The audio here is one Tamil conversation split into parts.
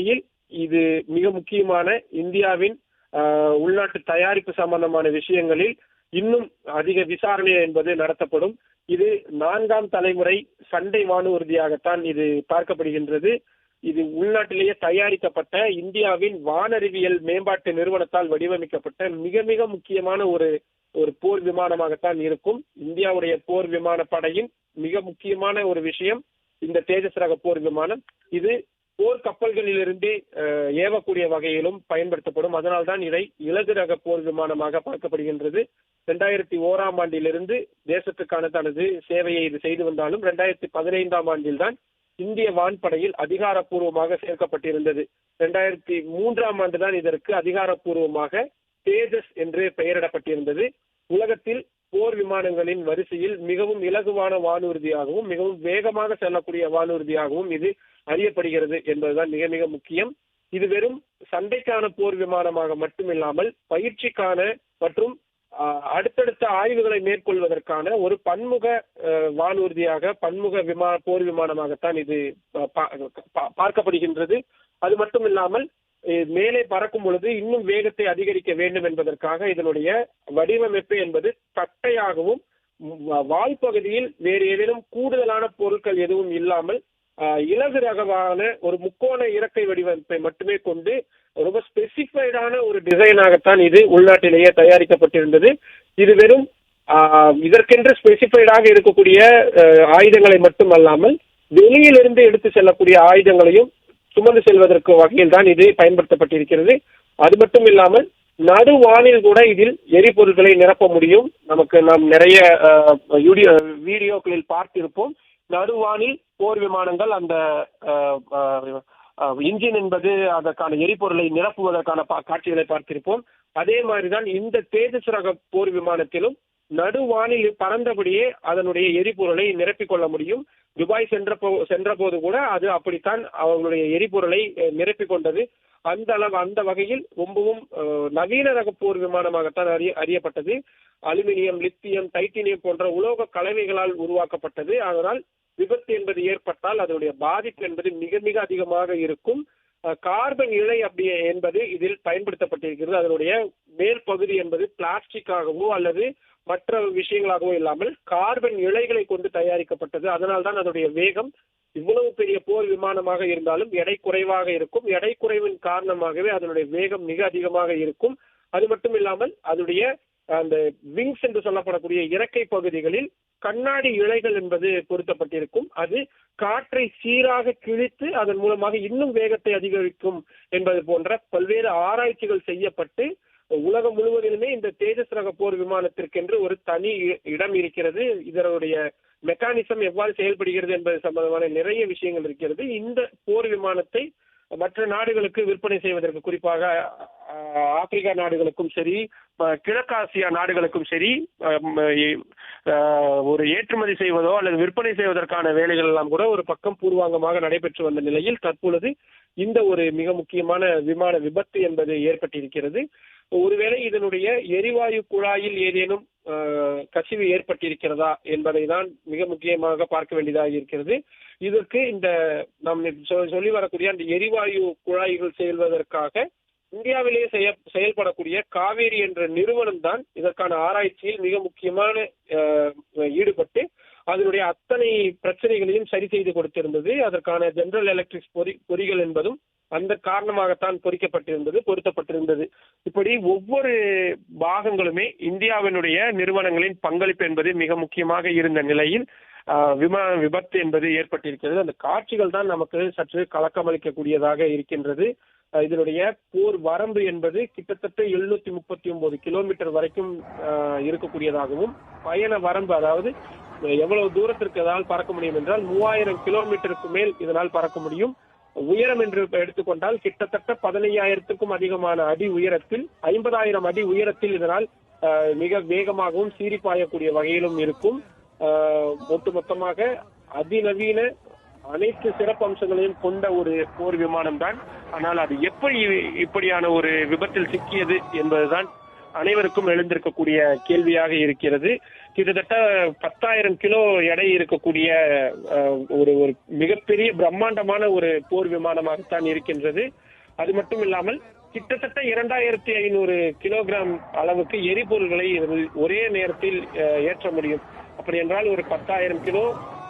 வகையில் இது மிக முக்கியமான இந்தியாவின் உள்நாட்டு தயாரிப்பு சம்பந்தமான விஷயங்களில் இன்னும் அதிக விசாரணை என்பது நடத்தப்படும். இது நான்காம் தலைமுறை சண்டை வானூர்தியாகத்தான் இது பார்க்கப்படுகின்றது. இது உள்நாட்டிலேயே தயாரிக்கப்பட்ட இந்தியாவின் வானறிவியல் மேம்பாட்டு நிறுவனத்தால் வடிவமைக்கப்பட்ட மிக மிக முக்கியமான ஒரு ஒரு போர் விமானமாகத்தான் இருக்கும். இந்தியாவுடைய போர் விமான படையின் மிக முக்கியமான ஒரு விஷயம் இந்த தேஜஸ் ரக போர் விமானம். இது போர் கப்பல்களிலிருந்து ஏவக்கூடிய வகையிலும் பயன்படுத்தப்படும். அதனால்தான் இதை இலகு ரக போர் விமானமாக பார்க்கப்படுகின்றது. இரண்டாயிரத்தி ஓராம் ஆண்டிலிருந்து தேசத்துக்கான தனது சேவையை இது செய்து வந்தாலும் இரண்டாயிரத்தி பதினைந்தாம் ஆண்டில் தான் இந்திய வான்படையில் அதிகாரப்பூர்வமாக சேர்க்கப்பட்டிருந்தது. இரண்டாயிரத்தி மூன்றாம் ஆண்டுதான் இதற்கு அதிகாரப்பூர்வமாக தேஜஸ் என்று பெயரிடப்பட்டிருந்தது. உலகத்தில் போர் விமானங்களின் வரிசையில் மிகவும் இலகுவான வானூர்தியாகவும் மிகவும் வேகமாக செல்லக்கூடிய வானூர்தியாகவும் இது அறியப்படுகிறது என்பதுதான் மிக மிக முக்கியம். இது வெறும் சண்டைக்கான போர் விமானமாக மட்டுமில்லாமல் பயிற்சிக்கான மற்றும் அடுத்தடுத்த ஆய்வுகளை மேற்கொள்வதற்கான ஒரு பன்முக வானூர்தியாக பன்முக விமான போர் விமானமாகத்தான் இது பார்க்கப்படுகின்றது. அது மட்டும் இல்லாமல் மேலே பறக்கும் பொழுது இன்னும் வேகத்தை அதிகரிக்க வேண்டும் என்பதற்காக இதனுடைய வடிவமைப்பு என்பது தட்டையாகவும் வால் பகுதியில் வேறு ஏதேனும் கூடுதலான பொருட்கள் எதுவும் இல்லாமல் இலகு ரகமான ஒரு முக்கோண இறக்கை வடிவமைப்பை மட்டுமே கொண்டு ரொம்ப ஸ்பெசிஃபைடான ஒரு டிசைனாகத்தான் இது உள்நாட்டிலேயே தயாரிக்கப்பட்டிருந்தது. இது வெறும் ஆஹ், இதற்கென்று ஸ்பெசிஃபைடாக இருக்கக்கூடிய ஆஹ், ஆயுதங்களை மட்டுமல்லாமல் வெளியிலிருந்து எடுத்து செல்லக்கூடிய ஆயுதங்களையும் சுமந்து செல்வதற்கு வகையில் தான் இது பயன்படுத்தப்பட்டிருக்கிறது. அது மட்டும் இல்லாமல் நடுவானில் கூட இதில் எரிபொருட்களை நிரப்ப முடியும். நமக்கு நாம் நிறைய அஹ், யூடியோ வீடியோக்களில் பார்த்திருப்போம். நடுவானில் போர் விமானங்கள் அந்த இன்ஜின் என்பது அதற்கான எரிபொருளை நிரப்புவதற்கான பா- காட்சிகளை பார்த்திருப்போம். அதே மாதிரிதான் இந்த தேஜஸ் ரக போர் விமானத்திலும் நடுவானில் பறந்தபடியே அதனுடைய எரிபொருளை நிரப்பிக் கொள்ள முடியும். துபாய் சென்ற போ சென்ற போது கூட அது அப்படித்தான் அவங்களுடைய எரிபொருளை நிரப்பிக் கொண்டது. அந்த அளவு அந்த வகையில் ரொம்பவும் நவீன ரக போர் விமானமாகத்தான் அறிய அறியப்பட்டது. அலுமினியம் லித்தியம் டைட்டீனியம் போன்ற உலோக கலவைகளால் உருவாக்கப்பட்டது. அதனால் விபத்து என்பது ஏற்பட்டால் அதனுடைய பாதிப்பு என்பது மிக மிக அதிகமாக இருக்கும். கார்பன் இழை அப்படி என்பது இதில் பயன்படுத்தப்பட்டிருக்கிறது. அதனுடைய மேல் பகுதி என்பது பிளாஸ்டிக்காகவோ அல்லது மற்ற விஷயங்களாகவும் இல்லாமல் கார்பன் இழைகளை கொண்டு தயாரிக்கப்பட்டது. அதனால்தான் அதனுடைய வேகம் இவ்வளவு பெரிய போர் விமானமாக இருந்தாலும் எடை குறைவாக இருக்கும். எடை குறைவின் காரணமாகவே அதனுடைய வேகம் மிக அதிகமாக இருக்கும். அது மட்டும் இல்லாமல் அதனுடைய அந்த விங்ஸ் என்று சொல்லப்படக்கூடிய இறக்கை பகுதிகளில் கண்ணாடி இழைகள் என்பது பொருத்தப்பட்டிருக்கும். அது காற்றை சீராக கிழித்து அதன் மூலமாக இன்னும் வேகத்தை அதிகரிக்கும் என்பது போன்ற பல்வேறு ஆராய்ச்சிகள் செய்யப்பட்டு உலகம் முழுவதிலுமே இந்த தேஜஸ் ரக போர் விமானத்திற்கென்று ஒரு தனி இ- இடம் இருக்கிறது. இதனுடைய மெக்கானிசம் எவ்வாறு செயல்படுகிறது என்பது சம்பந்தமான நிறைய விஷயங்கள் இருக்கிறது. இந்த போர் விமானத்தை மற்ற நாடுகளுக்கு விற்பனை செய்வதற்கு குறிப்பாக ஆப்பிரிக்கா நாடுகளுக்கும் சரி கிழக்காசியா நாடுகளுக்கும் சரி ஒரு ஏற்றுமதி செய்வதோ அல்லது விற்பனை செய்வதற்கான வேலைகள் எல்லாம் கூட ஒரு பக்கம் பூர்வாங்கமாக நடைபெற்று வந்த நிலையில் தற்பொழுது இந்த ஒரு மிக முக்கியமான விமான விபத்து என்பது ஏற்பட்டிருக்கிறது. ஒருவேளை இதனுடைய எரிவாயு குழாயில் ஏதேனும் கசிவு ஏற்பட்டிருக்கிறதா என்பதை தான் மிக முக்கியமாக பார்க்க வேண்டியதாக இருக்கிறது. இதற்கு இந்த நாம் சொல்லி வரக்கூடிய அந்த எரிவாயு குழாய்கள் செல்வதற்காக இந்தியாவிலேயே செய்ய செயல்படக்கூடிய காவேரி என்ற நிறுவனம் தான் இதற்கான ஆராய்ச்சியில் மிக முக்கியமான அஹ், ஈடுபட்டு அதனுடைய அத்தனை பிரச்சனைகளையும் சரி செய்து கொடுத்திருந்தது. அதற்கான ஜெனரல் எலக்ட்ரிக் பொறி பொறிகள் என்பதும் அந்த காரணமாகத்தான் பொறிக்கப்பட்டிருந்தது பொருத்தப்பட்டிருந்தது. இப்படி ஒவ்வொரு பாகங்களுமே இந்தியாவினுடைய நிறுவனங்களின் பங்களிப்பு என்பது மிக முக்கியமாக இருந்த நிலையில் விமான விபத்து என்பது ஏற்பட்டிருக்கிறது. அந்த காட்சிகள் தான் நமக்கு சற்று கலக்கமளிக்கக்கூடியதாக இருக்கின்றது. இதனுடைய போர் வரம்பு என்பது கிட்டத்தட்ட எழுநூத்தி முப்பத்தி ஒன்பது கிலோமீட்டர் வரைக்கும் இருக்கக்கூடியதாகவும் பயண வரம்பு அதாவது எவ்வளவு தூரத்திற்கு இதனால் பறக்க முடியும் என்றால் மூவாயிரம் கிலோமீட்டருக்கு மேல் இதனால் பறக்க முடியும். உயரம் என்று எடுத்துக்கொண்டால் கிட்டத்தட்ட பதினையாயிரத்துக்கும் அதிகமான அடி உயரத்தில் ஐம்பதாயிரம் அடி உயரத்தில் இதனால் மிக வேகமாகவும் சீறி பாயக்கூடிய வகையிலும் இருக்கும். ஆஹ், ஒட்டுமொத்தமாக அதிநவீன அனைத்து சிறப்பு அம்சங்களையும் கொண்ட ஒரு போர் விமானம் தான் ஆனால் அது எப்படி இப்படியான ஒரு விபத்தில் சிக்கியது என்பதுதான் அனைவருக்கும் எழுந்திருக்கக்கூடிய கேள்வியாக இருக்கிறது. கிட்டத்தட்ட பத்தாயிரம் கிலோ எடை இருக்கக்கூடிய ஒரு ஒரு மிகப்பெரிய பிரம்மாண்டமான ஒரு போர் விமானமாகத்தான் இருக்கின்றது. அது மட்டும் இல்லாமல் கிட்டத்தட்ட இரண்டாயிரத்தி ஐநூறு கிலோகிராம் அளவுக்கு எரிபொருள்களை ஒரே நேரத்தில் ஏற்ற முடியும். அப்படி என்றால் ஒரு பத்தாயிரம் கிலோ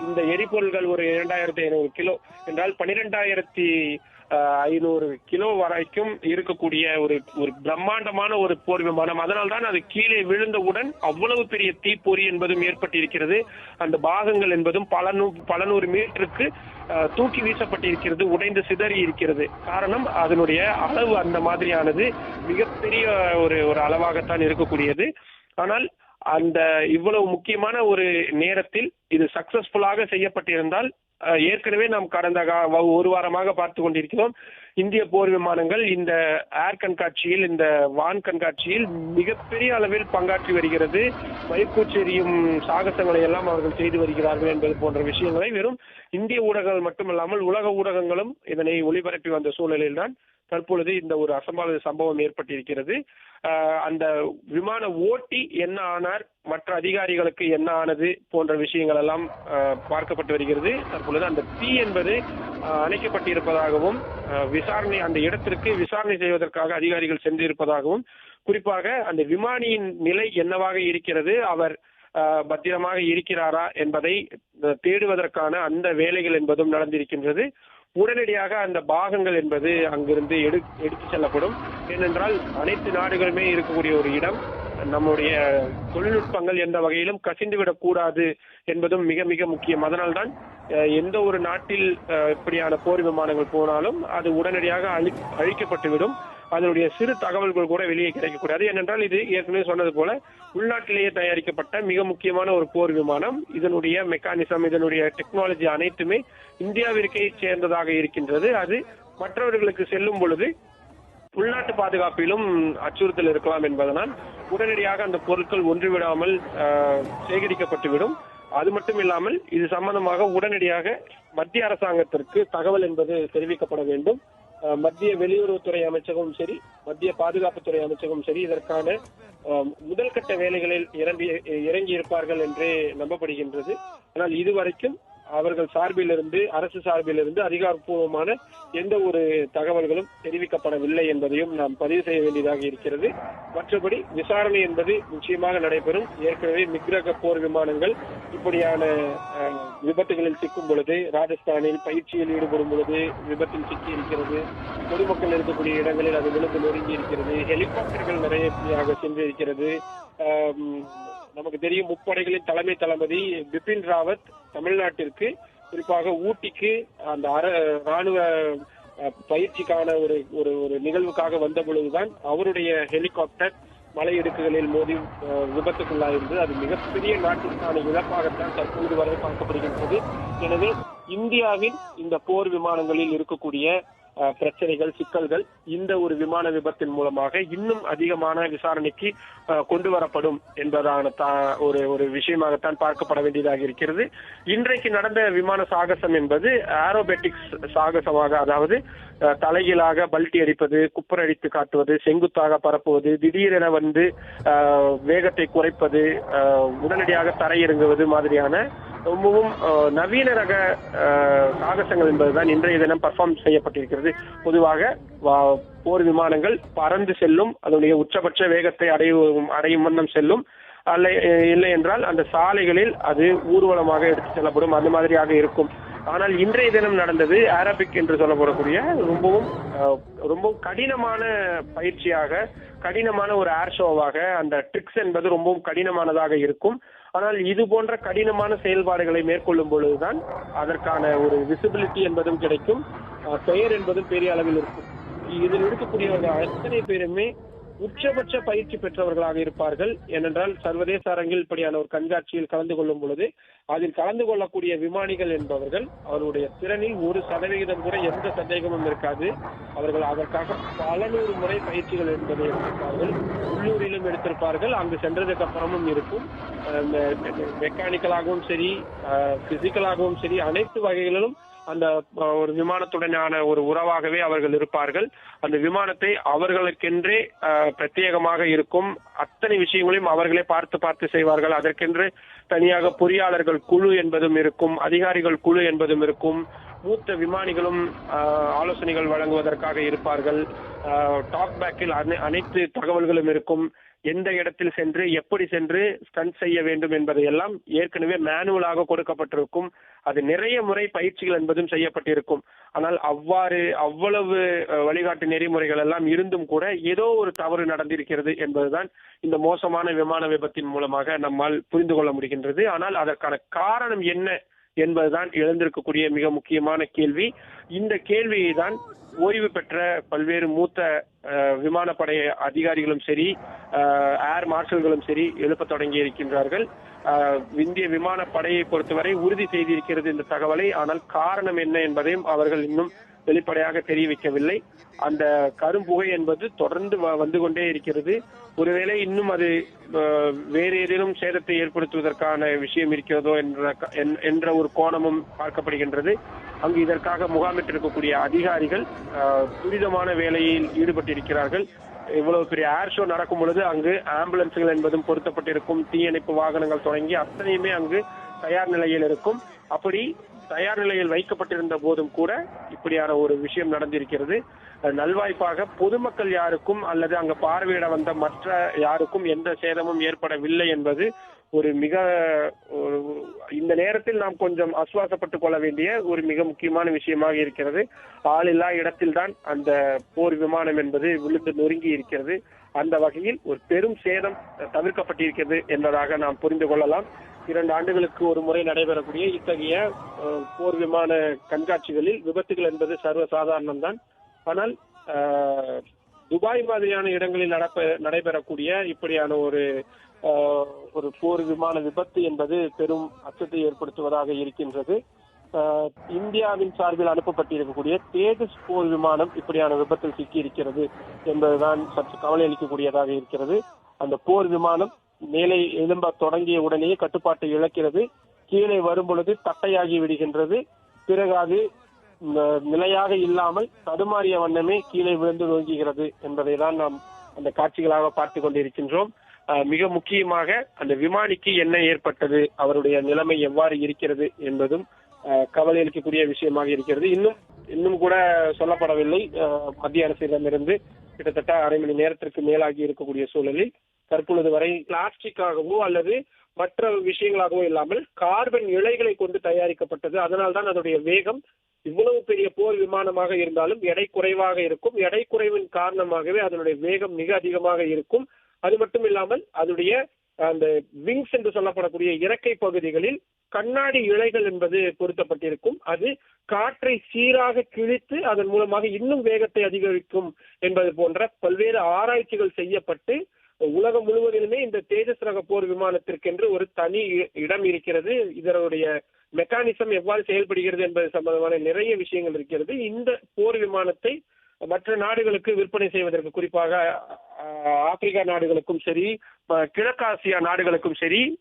இந்த எரிபொருள்கள் ஒரு இரண்டாயிரத்தி ஐநூறு கிலோ என்றால் பனிரெண்டாயிரத்தி ஐநூறு கிலோ வரைக்கும் இருக்கக்கூடிய ஒரு ஒரு பிரம்மாண்டமான ஒரு போர் விமானம். அதனால்தான் அது கீழே விழுந்தவுடன் அவ்வளவு பெரிய தீப்பொறி என்பதும் ஏற்பட்டிருக்கிறது. அந்த பாகங்கள் என்பதும் பல நூ பல நூறு மீட்டருக்கு தூக்கி வீசப்பட்டிருக்கிறது உடைந்து சிதறி இருக்கிறது. காரணம் அதனுடைய அளவு அந்த மாதிரியானது மிகப்பெரிய ஒரு ஒரு அளவாகத்தான் இருக்கக்கூடியது. ஆனால் அந்த இவ்வளவு முக்கியமான ஒரு நேரத்தில் இது சக்சஸ்ஃபுல்லாக செய்யப்பட்டிருந்தால் ஏற்கனவே நாம் கடந்த ஒரு வாரமாக பார்த்து கொண்டிருக்கிறோம். இந்திய போர் விமானங்கள் இந்த ஏர் கண்காட்சியில் இந்த வான் கண்காட்சியில் மிகப்பெரிய அளவில் பங்காற்றி வருகிறது. மயக்கூச்செறியும் சாகசங்களை எல்லாம் அவர்கள் செய்து வருகிறார்கள் என்பது போன்ற விஷயங்களை வெறும் இந்திய ஊடகங்கள் மட்டுமல்லாமல் உலக ஊடகங்களும் இதனை ஒளிபரப்பி வந்த சூழலில்தான் தற்பொழுது இந்த ஒரு அசம்பாவித சம்பவம் ஏற்பட்டிருக்கிறது. ஆஹ் அந்த விமான ஓட்டி என்ன ஆனார் மற்ற அதிகாரிகளுக்கு என்ன ஆனது போன்ற விஷயங்கள் எல்லாம் பார்க்கப்பட்டு வருகிறது. தற்பொழுது அந்த தீ என்பது ஆஹ் அணைக்கப்பட்டிருப்பதாகவும் விசாரணை அந்த இடத்திற்கு விசாரணை செய்வதற்காக அதிகாரிகள் சென்றிருப்பதாகவும் குறிப்பாக அந்த விமானியின் நிலை என்னவாக இருக்கிறது அவர் ஆஹ் பத்திரமாக இருக்கிறாரா என்பதை தேடுவதற்கான அந்த வேலைகள் என்பதும் நடந்திருக்கின்றது. உடனடியாக அந்த பாகங்கள் என்பது அங்கிருந்து எடு எடுத்து செல்லப்படும். ஏனென்றால் அனைத்து நாடுகளுமே இருக்கக்கூடிய ஒரு இடம். நம்முடைய தொழில்நுட்பங்கள் எந்த வகையிலும் கசிந்துவிடக் கூடாது என்பதும் மிக மிக முக்கியம். அதனால்தான் அஹ், எந்த ஒரு நாட்டில் அஹ், இப்படியான போர் விமானங்கள் போனாலும் அது உடனடியாக அழி அழிக்கப்பட்டுவிடும். அதனுடைய சிறு தகவல்கள் கூட வெளியே கிடைக்கக்கூடாது ஏனென்றால் இது ஏற்கனவே சொன்னது போல உள்நாட்டிலேயே தயாரிக்கப்பட்ட மிக முக்கியமான ஒரு போர் விமானம். இதனுடைய மெக்கானிசம் இதனுடைய டெக்னாலஜி அனைத்துமே இந்தியாவிற்கே சேர்ந்ததாக இருக்கின்றது. அது மற்றவர்களுக்கு செல்லும் பொழுது உள்நாட்டு பாதுகாப்பிலும் அச்சுறுத்தல் இருக்கலாம் என்பதனால் உடனடியாக அந்த பொருட்கள் ஒன்றுவிடாமல் ஆஹ், சேகரிக்கப்பட்டுவிடும். அது மட்டும் இல்லாமல் இது சம்பந்தமாக உடனடியாக மத்திய அரசாங்கத்திற்கு தகவல் என்பது தெரிவிக்கப்பட வேண்டும். மத்திய வெளியுறவுத்துறை அமைச்சகமும் சரி மத்திய பாதுகாப்புத்துறை அமைச்சகமும் சரி இதற்கான ஆஹ், முதல் கட்ட வேலைகளில் இறங்கி இறங்கி இருப்பார்கள் என்றே நம்பப்படுகின்றது. ஆனால் இதுவரைக்கும் அவர்கள் சார்பிலிருந்து அரசு சார்பிலிருந்து அதிகாரப்பூர்வமான எந்த ஒரு தகவல்களும் தெரிவிக்கப்படவில்லை என்பதையும் நாம் பதிவு செய்ய வேண்டியதாக இருக்கிறது. மற்றபடி விசாரணை என்பது நிச்சயமாக நடைபெறும். ஏற்கனவே மிக்ரக போர் விமானங்கள் இப்படியான விபத்துகளில் சிக்கும் பொழுது ராஜஸ்தானில் பயிற்சியில் ஈடுபடும் பொழுது விபத்தில் சிக்கி இருக்கிறது பொதுமக்கள் இருக்கக்கூடிய இடங்களில் அது விழுந்து நொறுங்கி இருக்கிறது ஹெலிகாப்டர்கள் நிறைய சென்று இருக்கிறது நமக்கு தெரியும் முப்படைகளின் தலைமை தளபதி பிபின் ராவத் தமிழ்நாட்டிற்கு குறிப்பாக ஊட்டிக்கு அந்த அர ராணுவ பயிற்சிக்கான ஒரு ஒரு ஒரு நிகழ்வுக்காக வந்த பொழுதுதான் அவருடைய ஹெலிகாப்டர் மலை இடுக்குகளில் மோதி அஹ், விபத்துக்குள்ளாயிருந்தது அது மிகப்பெரிய நாட்டிற்கான இழப்பாகத்தான் தற்போது வரை பார்க்கப்படுகின்றது. எனவே இந்தியாவின் இந்த போர் விமானங்களில் இருக்கக்கூடிய பிரச்சனைகள் சிக்கல்கள் இந்த ஒரு விமான விபத்தின் மூலமாக இன்னும் அதிகமான விசாரணைக்கு கொண்டு வரப்படும் என்பதான தா- ஒரு ஒரு விஷயமாகத்தான் பார்க்கப்பட வேண்டியதாக இருக்கிறது. இன்றைக்கு நடந்த விமான சாகசம் என்பது ஆரோபெட்டிக்ஸ் சாகசமாக அதாவது தலைகீழாக பல்டி அடிப்பது குப்பரடித்து காட்டுவது செங்குத்தாக பரப்புவது திடீரென வந்து வேகத்தை குறைப்பது உடனடியாக தரையிறங்குவது மாதிரியான ரொம்பவும் நவீன ரக சாகசங்கள் என்பதுதான் இன்றைய தினம் பர்ஃபார்ம் செய்யப்பட்டிருக்கிறது. பொதுவாக வா- போர் விமானங்கள் பறந்து செல்லும் அதனுடைய உச்சபட்ச வேகத்தை அடையும் அடையும் வண்ணம் செல்லும். அல்ல இல்லை என்றால் அந்த சாலைகளில் அது ஊர்வலமாக எடுத்து செல்லப்படும். அந்த மாதிரியாக இருக்கும். ஆனால் இன்றைய தினம் நடந்தது ஆரபிக் என்று சொல்லப்படக்கூடிய ரொம்பவும் ரொம்பவும் கடினமான பயிற்சியாக கடினமான ஒரு ஏர் ஷோவாக அந்த ட்ரிக்ஸ் என்பது ரொம்பவும் கடினமானதாக இருக்கும். ஆனால் இது போன்ற கடினமான செயல்பாடுகளை மேற்கொள்ளும் பொழுதுதான் அதற்கான ஒரு விசிபிலிட்டி என்பதும் கிடைக்கும். பெயர் என்பதும் பெரிய அளவில் இருக்கும். இதில் இருக்கக்கூடிய அத்தனை பேருமே உச்சபட்ச பயிற்சி பெற்றவர்களாக இருப்பார்கள். ஏனென்றால் சர்வதேச அரங்கில் இப்படியான ஒரு கண்காட்சியில் கலந்து கொள்ளும் பொழுது அதில் கலந்து கொள்ளக்கூடிய விமானிகள் என்பவர்கள் அவருடைய திறனில் ஒரு சதவிகிதம் கூட எந்த சந்தேகமும் இருக்காது. அவர்கள் அதற்காக பல நூறு முறை பயிற்சிகள் என்பதை எடுத்திருப்பார்கள். உள்ளூரிலும் எடுத்திருப்பார்கள். அங்கு சென்றதுக்கு அப்புறமும் இருக்கும். மெக்கானிக்கலாகவும் சரி பிசிக்கலாகவும் சரி அனைத்து வகைகளிலும் அந்த ஒரு விமானத்துடனான ஒரு உறவாகவே அவர்கள் இருப்பார்கள். அந்த விமானத்தை அவர்களுக்கென்றே பிரத்யேகமாக இருக்கும் அத்தனை விஷயங்களையும் அவர்களே பார்த்து பார்த்து செய்வார்கள். அதற்கென்று தனியாக பொறியாளர்கள் குழு என்பதும் இருக்கும் அதிகாரிகள் குழு என்பதும் இருக்கும் மூத்த விமானிகளும் ஆலோசனைகள் வழங்குவதற்காக இருப்பார்கள். டாக் பேக்கில் அனைத்து தகவல்களும் இருக்கும். எந்த இடத்தில் சென்று எப்படி சென்று ஸ்டண்ட் செய்ய வேண்டும் என்பதையெல்லாம் ஏற்கனவே மேனுவலாக கொடுக்கப்பட்டிருக்கும். அது நிறைய முறை பயிற்சிகள் என்பதும் செய்யப்பட்டிருக்கும். ஆனால் அவ்வாறு அவ்வளவு வழிகாட்டு நெறிமுறைகள் எல்லாம் இருந்தும் கூட ஏதோ ஒரு தவறு நடந்திருக்கிறது என்பதுதான் இந்த மோசமான விமான விபத்தின் மூலமாக நம்மால் புரிந்து கொள்ள முடிகின்றது. ஆனால் அதற்கான காரணம் என்ன என்பதுதான் எழுந்திருக்கக்கூடிய மிக முக்கியமான கேள்வி. இந்த கேள்வியை தான் ஓய்வு பெற்ற பல்வேறு மூத்த விமானப்படை அதிகாரிகளும் சரி ஏர் மார்ஷல்களும் சரி எழுப்ப தொடங்கி இருக்கின்றார்கள். இந்திய விமானப்படையை பொறுத்தவரை உறுதி செய்திருக்கிறது இந்த தகவலை. ஆனால் காரணம் என்ன என்பதையும் அவர்கள் இன்னும் வெளிப்படையாக தெரிவிக்கவில்லை. அந்த கரும்புகை என்பது தொடர்ந்து வ- வந்து கொண்டே இருக்கிறது. ஒருவேளை இன்னும் அது வேறு ஏதேனும் சேதத்தை ஏற்படுத்துவதற்கான விஷயம் இருக்கிறதோ என்ற என்ற ஒரு கோணமும் பார்க்கப்படுகின்றது. அங்கு இதற்காக முகாமிட்டிருக்கக்கூடிய அதிகாரிகள் அஹ், துரிதமான வேலையில் ஈடுபட்டிருக்கிறார்கள். இவ்வளவு பெரிய ஏர் ஷோ நடக்கும் பொழுது அங்கு ஆம்புலன்ஸ்கள் என்பதும் பொருத்தப்பட்டிருக்கும். தீயணைப்பு வாகனங்கள் தொடங்கி அத்தனையுமே அங்கு தயார் நிலையில் இருக்கும். அப்படி தயார் நிலையில் வைக்கப்பட்டிருந்த போதும் கூட இப்படியான ஒரு விஷயம் நடந்திருக்கிறது. நல்வாய்ப்பாக பொதுமக்கள் யாருக்கும் அல்லது அங்க பார்வையிட வந்த மற்ற யாருக்கும் எந்த சேதமும் ஏற்படவில்லை என்பது ஒரு மிக இந்த நேரத்தில் நாம் கொஞ்சம் அசுவாசப்பட்டுக் கொள்ள வேண்டிய ஒரு மிக முக்கியமான விஷயமாக இருக்கிறது. ஆளில்லா இடத்தில்தான் அந்த போர் விமானம் என்பது விழுந்து நொறுங்கி இருக்கிறது. அந்த வகையில் ஒரு பெரும் சேதம் தவிர்க்கப்பட்டிருக்கிறது என்பதாக நாம் புரிந்து கொள்ளலாம். இரண்டு ஆண்டுகளுக்கு ஒரு முறை நடைபெறக்கூடிய இத்தகைய அஹ், போர் விமான கண்காட்சிகளில் விபத்துகள் என்பது சர்வசாதாரணம்தான். ஆனால் துபாய் மாதிரியான இடங்களில் நடப்ப நடைபெறக்கூடிய இப்படியான ஒரு அஹ், ஒரு போர் விமான விபத்து என்பது பெரும் அச்சத்தை ஏற்படுத்துவதாக இருக்கின்றது. இந்தியாவின் சார்பில் அனுப்பப்பட்டிருக்கக்கூடிய தேஜஸ் போர் விமானம் இப்படியான விபத்தில் சிக்கி இருக்கிறது என்பதுதான் சற்று கவலை அளிக்கக்கூடியதாக இருக்கிறது. அந்த போர் விமானம் மேலே எழும்ப தொடங்கிய உடனேயே கட்டுப்பாட்டை இழக்கிறது. கீழே வரும் பொழுது தட்டையாகி விடுகின்றது. பிறகு அது நிலையாக இல்லாமல் தடுமாறிய வண்ணமே கீழே விழுந்து நோங்குகிறது என்பதை தான் நாம் அந்த காட்சிகளாக பார்த்து கொண்டிருக்கின்றோம். அஹ், மிக முக்கியமாக அந்த விமானிக்கு என்ன ஏற்பட்டது அவருடைய நிலைமை எவ்வாறு இருக்கிறது என்பதும் கவலை அளிக்கக்கூடிய விஷயமாக இருக்கிறது. இன்னும் இன்னும் கூட சொல்லப்படவில்லை. மத்திய அரசிடமிருந்து கிட்டத்தட்ட அரை மணி நேரத்திற்கு மேலாகி இருக்கக்கூடிய சூழலில் தற்பொழுது வரை பிளாஸ்டிக்காகவோ அல்லது மற்ற விஷயங்களாகவோ இல்லாமல் கார்பன் இழைகளை கொண்டு தயாரிக்கப்பட்டது. அதனால்தான் அதனுடைய வேகம் இவ்வளவு பெரிய போர் விமானமாக இருந்தாலும் எடை குறைவாக இருக்கும். எடை குறைவின் காரணமாகவே அதனுடைய வேகம் மிக அதிகமாக இருக்கும். அது மட்டும் இல்லாமல் அதனுடைய அந்த விங்ஸ் என்று சொல்லப்படக்கூடிய இறக்கை பகுதிகளில் கண்ணாடி இழைகள் என்பது பொருத்தப்பட்டிருக்கும். அது காற்றை சீராக கிழித்து அதன் மூலமாக இன்னும் வேகத்தை அதிகரிக்கும் என்பது போன்ற பல்வேறு ஆராய்ச்சிகள் செய்யப்பட்டு உலகம் முழுவதிலுமே இந்த தேஜஸ் ரக போர் விமானத்திற்கென்று ஒரு தனி இ- இடம் இருக்கிறது. இதனுடைய மெக்கானிசம் எவ்வாறு செயல்படுகிறது என்பது சம்பந்தமான நிறைய விஷயங்கள் இருக்கிறது. இந்த போர் விமானத்தை மற்ற நாடுகளுக்கு விற்பனை செய்வதற்கு குறிப்பாக ஆப்பிரிக்கா நாடுகளுக்கும் சரி கிழக்காசியா நாடுகளுக்கும் சரி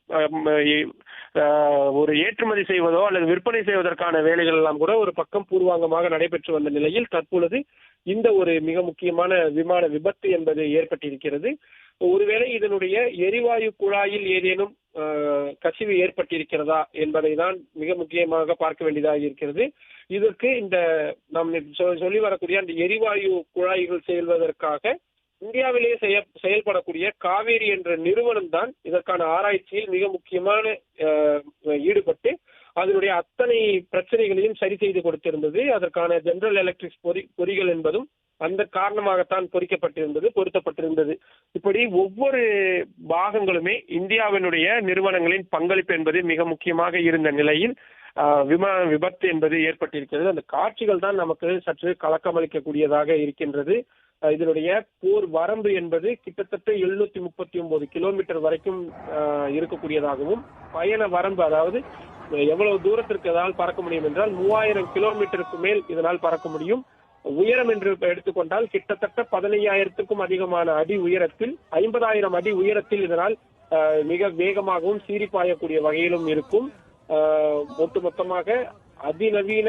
ஒரு ஏற்றுமதி செய்வதோ அல்லது விற்பனை செய்வதற்கான வேலைகள் எல்லாம் கூட ஒரு பக்கம் பூர்வாங்கமாக நடைபெற்று வந்த நிலையில் தற்பொழுது இந்த ஒரு மிக முக்கியமான விமான விபத்து என்பது ஏற்பட்டிருக்கிறது. ஒருவேளை இதனுடைய எரிவாயு குழாயில் ஏதேனும் கசிவு ஏற்பட்டிருக்கிறதா என்பதை தான் மிக முக்கியமாக பார்க்க வேண்டியதாக இருக்கிறது. இதற்கு இந்த நாம் சொல்லி வரக்கூடிய அந்த எரிவாயு குழாய்கள் செல்வதற்காக இந்தியாவிலேயே செய்ய செயல்படக்கூடிய காவேரி என்ற நிறுவனம் தான் இதற்கான ஆராய்ச்சியில் மிக முக்கியமான அஹ், ஈடுபட்டு அதனுடைய அத்தனை பிரச்சனைகளையும் சரி செய்து கொடுத்திருந்தது. அதற்கான ஜெனரல் எலக்ட்ரிக் பொறி பொறிகள் என்பதும் அந்த காரணமாகத்தான் பொறிக்கப்பட்டிருந்தது பொருத்தப்பட்டிருந்தது. இப்படி ஒவ்வொரு பாகங்களுமே இந்தியாவினுடைய நிறுவனங்களின் பங்களிப்பு என்பது மிக முக்கியமாக இருந்த நிலையில் விமான விபத்து என்பது ஏற்பட்டிருக்கிறது. அந்த காட்சிகள் தான் நமக்கு சற்று கலக்கமளிக்கக்கூடியதாக இருக்கின்றது. இதனுடைய போர் வரம்பு என்பது கிட்டத்தட்ட எழுநூத்தி முப்பத்தி ஒன்பது கிலோமீட்டர் வரைக்கும் இருக்கக்கூடியதாகவும் பயண வரம்பு அதாவது எவ்வளவு தூரத்திற்கு இதனால் பறக்க முடியும் என்றால் மூவாயிரம் கிலோமீட்டருக்கு மேல் இதனால் பறக்க முடியும். உயரம் என்று எடுத்துக்கொண்டால் கிட்டத்தட்ட பதினையாயிரத்துக்கும் அதிகமான அடி உயரத்தில் ஐம்பதாயிரம் அடி உயரத்தில் இதனால் மிக வேகமாகவும் சீறி பாயக்கூடிய வகையிலும் இருக்கும். ஆஹ், ஒட்டுமொத்தமாக அதிநவீன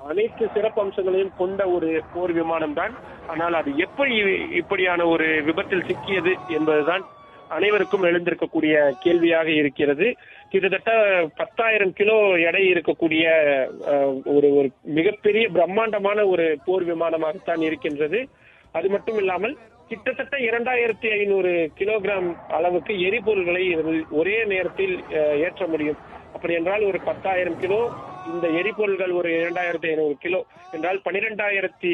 அனைத்து சிறப்பு அம்சங்களையும் கொண்ட ஒரு போர் விமானம் தான் ஆனால் அது எப்படி இப்படியான ஒரு விபத்தில் சிக்கியது என்பதுதான் அனைவருக்கும் எழுந்திருக்கக்கூடிய கேள்வியாக இருக்கிறது. கிட்டத்தட்ட பத்தாயிரம் கிலோ எடை இருக்கக்கூடிய ஒரு ஒரு மிகப்பெரிய பிரம்மாண்டமான ஒரு போர் விமானமாகத்தான் இருக்கின்றது. அது மட்டும் இல்லாமல் கிட்டத்தட்ட இரண்டாயிரத்தி ஐநூறு கிலோகிராம் அளவுக்கு எரிபொருள்களை ஒரே நேரத்தில் ஏற்ற முடியும். அப்படி என்றால் ஒரு பத்தாயிரம் கிலோ இந்த எரிபொருள்கள் ஒரு இரண்டாயிரத்தி ஐநூறு கிலோ என்றால் பனிரெண்டாயிரத்தி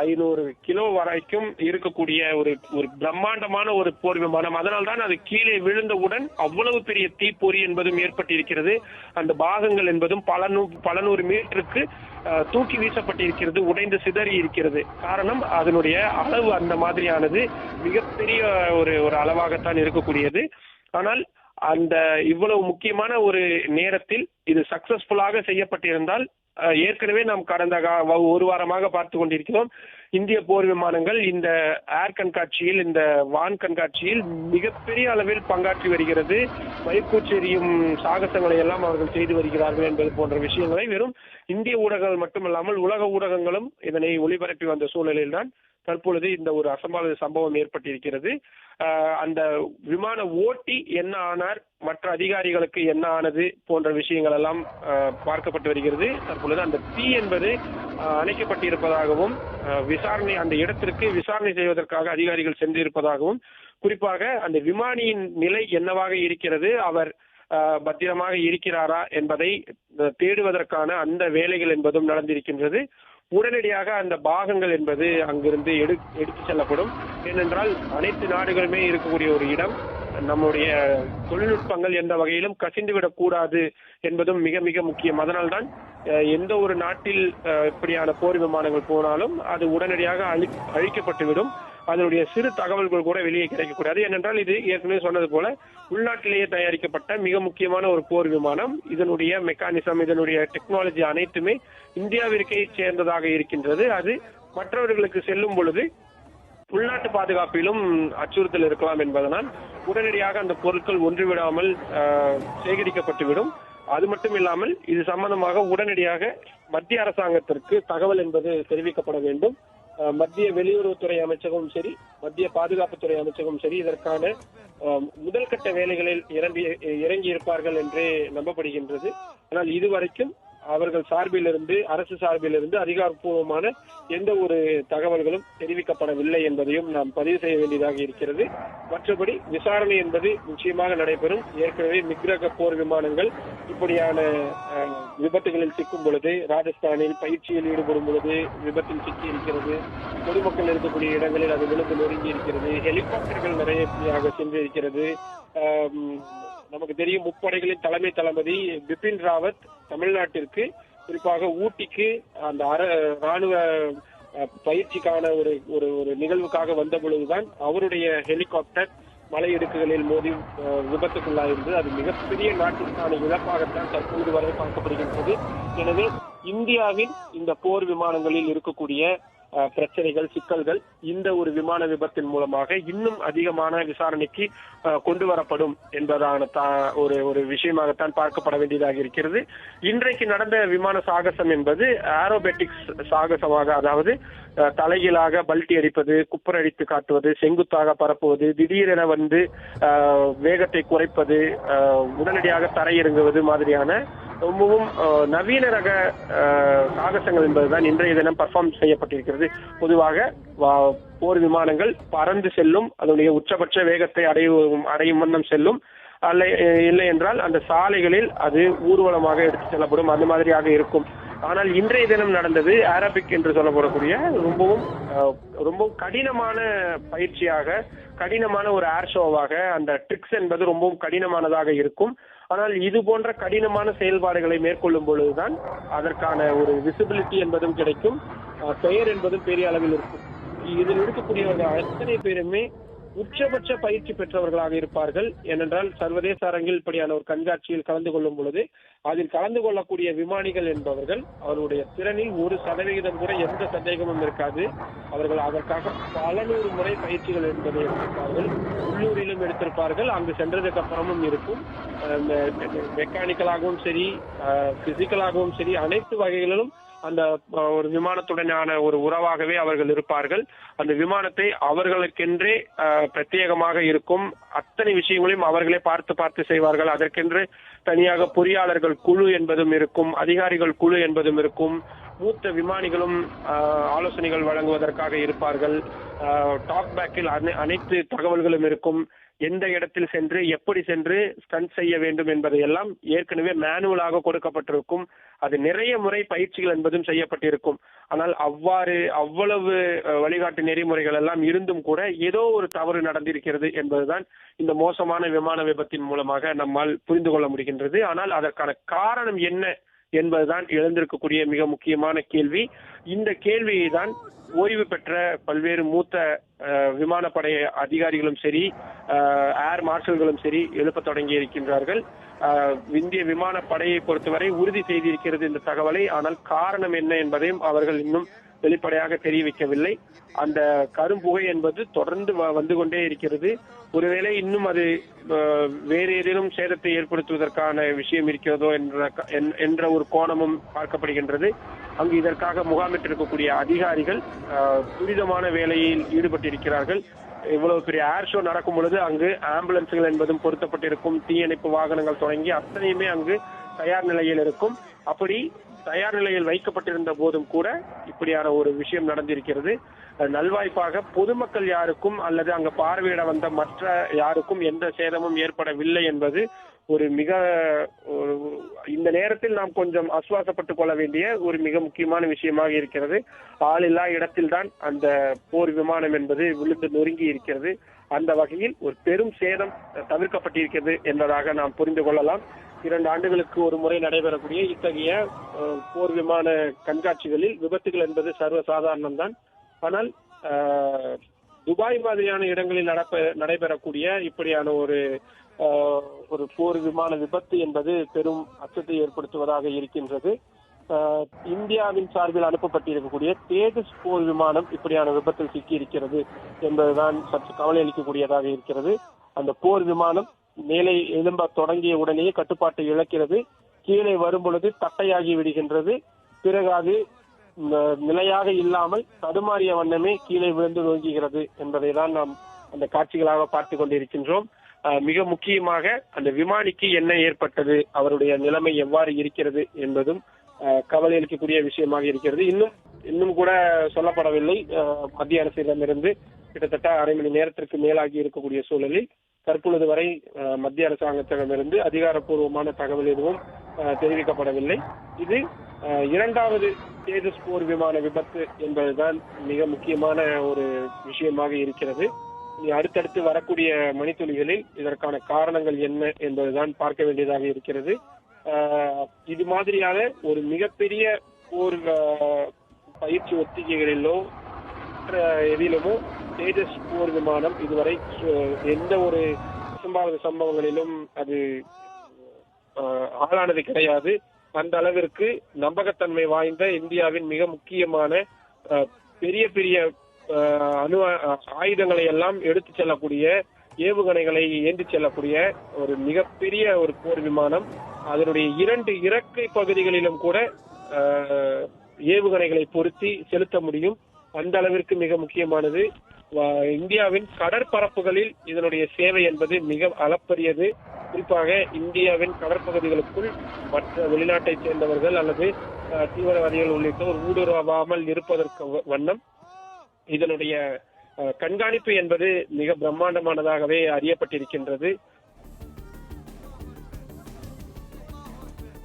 ஐநூறு கிலோ வரைக்கும் இருக்கக்கூடிய ஒரு ஒரு பிரம்மாண்டமான ஒரு போர் விமானம். அதனால்தான் அது கீழே விழுந்தவுடன் அவ்வளவு பெரிய தீப்பொறி என்பதும் ஏற்பட்டிருக்கிறது. அந்த பாகங்கள் என்பதும் பல நூ பல நூறு மீட்டருக்கு தூக்கி வீசப்பட்டிருக்கிறது உடைந்து சிதறி இருக்கிறது. காரணம் அதனுடைய அளவு அந்த மாதிரியானது மிகப்பெரிய ஒரு ஒரு அளவாகத்தான் இருக்கக்கூடியது. ஆனால் அந்த இவ்வளவு முக்கியமான ஒரு நேரத்தில் இது சக்சஸ்ஃபுல்லாக செய்யப்பட்டிருந்தால் ஏற்கனவே நாம் கடந்த ஒரு வாரமாக பார்த்து கொண்டிருக்கிறோம். இந்திய போர் விமானங்கள் இந்த ஏர் கண்காட்சியில் இந்த வான் கண்காட்சியில் மிகப்பெரிய அளவில் பங்காற்றி வருகிறது. மயக்கூச்செறியும் சாகசங்களை எல்லாம் அவர்கள் செய்து வருகிறார்கள் என்பது போன்ற விஷயங்களை வெறும் இந்திய ஊடகங்கள் மட்டுமல்லாமல் உலக ஊடகங்களும் இதனை ஒளிபரப்பி வந்த சூழலில்தான் தற்பொழுது இந்த ஒரு அசம்பாவித சம்பவம் ஏற்பட்டிருக்கிறது. ஆஹ் அந்த விமான ஓட்டி என்ன ஆனார் மற்ற அதிகாரிகளுக்கு என்ன ஆனது போன்ற விஷயங்கள் எல்லாம் பார்க்கப்பட்டு வருகிறது. தற்பொழுது அந்த தீ என்பது ஆஹ் அணைக்கப்பட்டிருப்பதாகவும் விசாரணை அந்த இடத்திற்கு விசாரணை செய்வதற்காக அதிகாரிகள் சென்றிருப்பதாகவும் குறிப்பாக அந்த விமானியின் நிலை என்னவாக இருக்கிறது அவர் ஆஹ் பத்திரமாக இருக்கிறாரா என்பதை தேடுவதற்கான அந்த வேலைகள் என்பதும் நடந்திருக்கின்றது. உடனடியாக அந்த பாகங்கள் என்பது அங்கிருந்து எடு எடுத்து செல்லப்படும். ஏனென்றால் அனைத்து நாடுகளுமே இருக்கக்கூடிய ஒரு இடம். நம்முடைய தொழில்நுட்பங்கள் எந்த வகையிலும் கசிந்துவிடக் கூடாது என்பதும் மிக மிக முக்கியம். அதனால்தான் அஹ், எந்த ஒரு நாட்டில் அஹ், இப்படியான போர் விமானங்கள் போனாலும் அது உடனடியாக அழி அழிக்கப்பட்டுவிடும். அதனுடைய சிறு தகவல்கள் கூட வெளியே கிடைக்கக்கூடாது ஏனென்றால் இது ஏற்கனவே சொன்னது போல உள்நாட்டிலேயே தயாரிக்கப்பட்ட மிக முக்கியமான ஒரு போர் விமானம். இதனுடைய மெக்கானிசம் இதனுடைய டெக்னாலஜி அனைத்துமே இந்தியாவிற்கே சேர்ந்ததாக இருக்கின்றது. அது மற்றவர்களுக்கு செல்லும் பொழுது உள்நாட்டு பாதுகாப்பிலும் அச்சுறுத்தல் இருக்கலாம் என்பதனால் உடனடியாக அந்த பொருட்கள் ஒன்றுவிடாமல் ஆஹ், சேகரிக்கப்பட்டுவிடும். அது மட்டும் இல்லாமல் இது சம்பந்தமாக உடனடியாக மத்திய அரசாங்கத்திற்கு தகவல் என்பது தெரிவிக்கப்பட வேண்டும். மத்திய வெளியுறவுத்துறை அமைச்சகமும் சரி மத்திய பாதுகாப்புத்துறை அமைச்சகமும் சரி இதற்கான ஆஹ், முதல் கட்ட வேலைகளில் இறங்கி இறங்கி இருப்பார்கள் என்றே நம்பப்படுகின்றது. ஆனால் இதுவரைக்கும் அவர்கள் சார்பிலிருந்து அரசு சார்பிலிருந்து அதிகாரப்பூர்வமான எந்த ஒரு தகவல்களும் தெரிவிக்கப்படவில்லை என்பதையும் நாம் பதிவு செய்ய வேண்டியதாக இருக்கிறது. மற்றபடி விசாரணை என்பது நிச்சயமாக நடைபெறும். ஏற்கனவே மிக்ரக போர் விமானங்கள் இப்படியான விபத்துகளில் சிக்கும் பொழுது ராஜஸ்தானில் பயிற்சியில் ஈடுபடும் பொழுது விபத்தில் சிக்கி இருக்கிறது பொதுமக்கள் இருக்கக்கூடிய இடங்களில் அது விழுந்து நொறுங்கி இருக்கிறது ஹெலிகாப்டர்கள் நிறைய சென்று இருக்கிறது நமக்கு தெரியும் முப்படைகளின் தலைமை தளபதி பிபின் ராவத் தமிழ்நாட்டிற்கு குறிப்பாக ஊட்டிக்கு அந்த அர ராணுவ பயிற்சிக்கான ஒரு ஒரு ஒரு நிகழ்வுக்காக வந்த பொழுதுதான் அவருடைய ஹெலிகாப்டர் மலை இடுக்குகளில் மோதி அஹ், விபத்துக்குள்ளாயிருந்தது அது மிகப்பெரிய நாட்டிற்கான இழப்பாகத்தான் தற்போது வரை பார்க்கப்படுகின்றது. எனவே இந்தியாவின் இந்த போர் விமானங்களில் இருக்கக்கூடிய பிரச்சனைகள் சிக்கல்கள் இந்த ஒரு விமான விபத்தின் மூலமாக இன்னும் அதிகமான விசாரணைக்கு கொண்டு வரப்படும் என்பதான தா- ஒரு ஒரு விஷயமாகத்தான் பார்க்கப்பட வேண்டியதாக இருக்கிறது. இன்றைக்கு நடந்த விமான சாகசம் என்பது ஆரோபெட்டிக்ஸ் சாகசமாக அதாவது அஹ், தலைகீழாக பல்டி அடிப்பது குப்பரடித்து காட்டுவது செங்குத்தாக பரப்புவது திடீரென வந்து வேகத்தை குறைப்பது உடனடியாக தரையிறங்குவது மாதிரியான ரொம்பவும் நவீன ரக சாகசங்கள் என்பதுதான் இன்றைய தினம் பர்ஃபார்ம் செய்யப்பட்டிருக்கிறது. பொதுவாக வா- போர் விமானங்கள் பறந்து செல்லும் அதனுடைய உச்சபட்ச வேகத்தை அடையும் அடையும் வண்ணம் செல்லும். அல்ல இல்லை என்றால் அந்த சாலைகளில் அது ஊர்வலமாக எடுத்து செல்லப்படும். அந்த மாதிரியாக இருக்கும். ஆனால் இன்றைய தினம் நடந்தது அரபிக் என்று சொல்லப்படக்கூடிய ரொம்பவும் ரொம்பவும் கடினமான பயிற்சியாக கடினமான ஒரு ஏர் ஷோவாக அந்த ட்ரிக்ஸ் என்பது ரொம்பவும் கடினமானதாக இருக்கும். ஆனால் இது போன்ற கடினமான செயல்பாடுகளை மேற்கொள்ளும் பொழுதுதான் அதற்கான ஒரு விசிபிலிட்டி என்பதும் கிடைக்கும். பெயர் என்பதும் பெரிய அளவில் இருக்கும். இதில் இருக்கக்கூடிய அத்தனை பேருமே உச்சபட்ச பயிற்சி பெற்றவர்களாக இருப்பார்கள். ஏனென்றால் சர்வதேச அரங்கில் இப்படியான ஒரு கண்காட்சியில் கலந்து கொள்ளும் பொழுது அதில் கலந்து கொள்ளக்கூடிய விமானிகள் என்பவர்கள் அவருடைய திறனில் ஒரு சதவிகிதம் கூட எந்த சந்தேகமும் இருக்காது. அவர்கள் அதற்காக பல நூறு முறை பயிற்சிகள் என்பதை எடுத்திருப்பார்கள். உள்ளூரிலும் எடுத்திருப்பார்கள். அங்கு சென்றதுக்கு அப்புறமும் இருக்கும். மெக்கானிக்கலாகவும் சரி பிசிக்கலாகவும் சரி அனைத்து வகைகளிலும் அந்த ஒரு விமானத்துடனான ஒரு உறவாகவே அவர்கள் இருப்பார்கள். அந்த விமானத்தை அவர்களுக்கென்றே பிரத்யேகமாக இருக்கும் அத்தனை விஷயங்களையும் அவர்களே பார்த்து பார்த்து செய்வார்கள். அதற்கென்று தனியாக பொறியாளர்கள் குழு என்பதும் இருக்கும் அதிகாரிகள் குழு என்பதும் இருக்கும் மூத்த விமானிகளும் ஆலோசனைகள் வழங்குவதற்காக இருப்பார்கள். டாக் பேக்கில் அனைத்து தகவல்களும் இருக்கும். எந்த இடத்தில் சென்று எப்படி சென்று ஸ்டண்ட் செய்ய வேண்டும் என்பதை எல்லாம் ஏற்கனவே மேனுவலாக கொடுக்கப்பட்டிருக்கும். அது நிறைய முறை பயிற்சிகள் என்பதும் செய்யப்பட்டிருக்கும். ஆனால் அவ்வாறு அவ்வளவு வழிகாட்டு நெறிமுறைகள் எல்லாம் இருந்தும் கூட ஏதோ ஒரு தவறு நடந்திருக்கிறது என்பதுதான் இந்த மோசமான விமான விபத்தின் மூலமாக நம்மால் புரிந்து கொள்ள முடிகின்றது. ஆனால் அதற்கான காரணம் என்ன என்பதுதான் எழுந்திருக்கக்கூடிய மிக முக்கியமான கேள்வி. இந்த கேள்வியை தான் ஓய்வு பெற்ற பல்வேறு மூத்த விமானப்படை அதிகாரிகளும் சரி ஏர் மார்ஷல்களும் சரி எழுப்ப தொடங்கி இருக்கின்றார்கள். இந்திய விமானப்படையை பொறுத்தவரை உறுதி செய்திருக்கிறது இந்த தகவலை. ஆனால் காரணம் என்ன என்பதையும் அவர்கள் இன்னும் வெளிப்படையாக தெரிவிக்கவில்லை. அந்த கரும்புகை என்பது தொடர்ந்து வ- வந்து கொண்டே இருக்கிறது. ஒருவேளை இன்னும் அது வேறு ஏதேனும் சேதத்தை ஏற்படுத்துவதற்கான விஷயம் இருக்கிறதோ என்ற என்ற ஒரு கோணமும் பார்க்கப்படுகின்றது. அங்கு இதற்காக முகாமிட்டிருக்கக்கூடிய அதிகாரிகள் அஹ், துரிதமான வேலையில் ஈடுபட்டிருக்கிறார்கள். இவ்வளவு பெரிய ஏர் ஷோ நடக்கும் பொழுது அங்கு ஆம்புலன்ஸ்கள் என்பதும் பொருத்தப்பட்டிருக்கும். தீயணைப்பு வாகனங்கள் தொடங்கி அத்தனையுமே அங்கு தயார் நிலையில் இருக்கும். அப்படி தயார் நிலையில் வைக்கப்பட்டிருந்த போதும் கூட இப்படியான ஒரு விஷயம் நடந்திருக்கிறது. நல்வாய்ப்பாக பொதுமக்கள் யாருக்கும் அல்லது அங்க பார்வையிட வந்த மற்ற யாருக்கும் எந்த சேதமும் ஏற்படவில்லை என்பது ஒரு மிக இந்த நேரத்தில் நாம் கொஞ்சம் அசுவாசப்பட்டுக் கொள்ள வேண்டிய ஒரு மிக முக்கியமான விஷயமாக இருக்கிறது. ஆளில்லா இடத்தில்தான் அந்த போர் விமானம் என்பது விழுந்து நொறுங்கி இருக்கிறது. அந்த வகையில் ஒரு பெரும் சேதம் தவிர்க்கப்பட்டிருக்கிறது என்பதாக நாம் புரிந்து கொள்ளலாம். இரண்டு ஆண்டுகளுக்கு ஒரு முறை நடைபெறக்கூடிய இத்தகைய அஹ், போர் விமான கண்காட்சிகளில் விபத்துகள் என்பது சர்வசாதாரணம்தான். ஆனால் துபாய் மாதிரியான இடங்களில் நடப்ப நடைபெறக்கூடிய இப்படியான ஒரு அஹ், ஒரு போர் விமான விபத்து என்பது பெரும் அச்சத்தை ஏற்படுத்துவதாக இருக்கின்றது. இந்தியாவின் சார்பில் அனுப்பப்பட்டிருக்கக்கூடிய தேஜஸ் போர் விமானம் இப்படியான விபத்தில் சிக்கி இருக்கிறது என்பதுதான் சற்று கவலை அளிக்கக்கூடியதாக இருக்கிறது. அந்த போர் விமானம் மேலே எழும்ப தொடங்கிய உடனேயே கட்டுப்பாட்டை இழக்கிறது. கீழே வரும் பொழுது தட்டையாகி விடுகின்றது. பிறகு அது நிலையாக இல்லாமல் தடுமாறிய வண்ணமே கீழே விழுந்து நோங்குகிறது என்பதை தான் நாம் அந்த காட்சிகளாக பார்த்து கொண்டிருக்கின்றோம். அஹ், மிக முக்கியமாக அந்த விமானிக்கு என்ன ஏற்பட்டது அவருடைய நிலைமை எவ்வாறு இருக்கிறது என்பதும் கவலை அளிக்கக்கூடிய விஷயமாக இருக்கிறது. இன்னும் இன்னும் கூட சொல்லப்படவில்லை. மத்திய அரசிடமிருந்து கிட்டத்தட்ட அரை மணி நேரத்திற்கு மேலாகி இருக்கக்கூடிய சூழலில் தற்பொழுது வரை மத்திய அரசாங்கத்திடமிருந்து அதிகாரப்பூர்வமான தகவல் எதுவும் தெரிவிக்கப்படவில்லை. இது இரண்டாவது தேஜஸ் போர் விமான விபத்து என்பதுதான் மிக முக்கியமான ஒரு விஷயமாக இருக்கிறது. அடுத்தடுத்து வரக்கூடிய மணித்துளிகளில் இதற்கான காரணங்கள் என்ன என்பதுதான் பார்க்க வேண்டியதாக இருக்கிறது. இது மாதிரியான ஒரு மிகப்பெரிய போர் பயிற்சி ஒத்திகைகளிலோ எதிலுமோ தேஜஸ் போர் விமானம் இதுவரை எந்த ஒரு அசம்பாவித சம்பவங்களிலும் அது ஆளானது கிடையாது. அந்த அளவிற்கு நம்பகத்தன்மை வாய்ந்த இந்தியாவின் மிக முக்கியமான அஹ், பெரிய பெரிய அஹ், அணு ஆயுதங்களை எல்லாம் எடுத்து செல்லக்கூடிய ஏவுகணைகளை ஏந்தி செல்லக்கூடிய ஒரு மிகப்பெரிய ஒரு போர் விமானம். அதனுடைய இரண்டு இறக்கை பகுதிகளிலும் கூட ஏவுகணைகளை பொருத்தி செலுத்த முடியும். அந்த அளவிற்கு மிக முக்கியமானது இந்தியாவின் கடற்பரப்புகளில் இதனுடைய சேவை என்பது மிக அளப்பரியது. குறிப்பாக இந்தியாவின் கடற்பகுதிகளுக்குள் மற்ற வெளிநாட்டைச் சேர்ந்தவர்கள் அல்லது தீவிரவாதிகள் உள்ளிட்டோர் ஊடுருவாமல் இருப்பதற்கு வண்ணம். இதனுடைய அஹ், கண்காணிப்பு என்பது மிக பிரம்மாண்டமானதாகவே அறியப்பட்டிருக்கின்றது.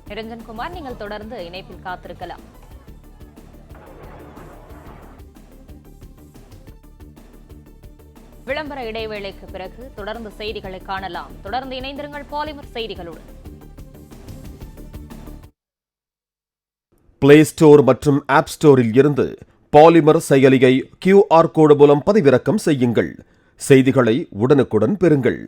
நிரஞ்சன்குமார் நீங்கள் தொடர்ந்து இணைப்பில் காத்திருக்கலாம். விளம்பர இடைவேளைக்கு பிறகு தொடர்ந்து செய்திகளை காணலாம். தொடர்ந்து இணைந்திருங்கள் பாலிமர் செய்திகளுடன். பிளே ஸ்டோர் மற்றும் ஆப் ஸ்டோரில் இருந்து பாலிமர் செயலியை கியூஆர் கோடு மூலம் பதிவிறக்கம் செய்யுங்கள். செய்திகளை உடனுக்குடன் பெறுங்கள்.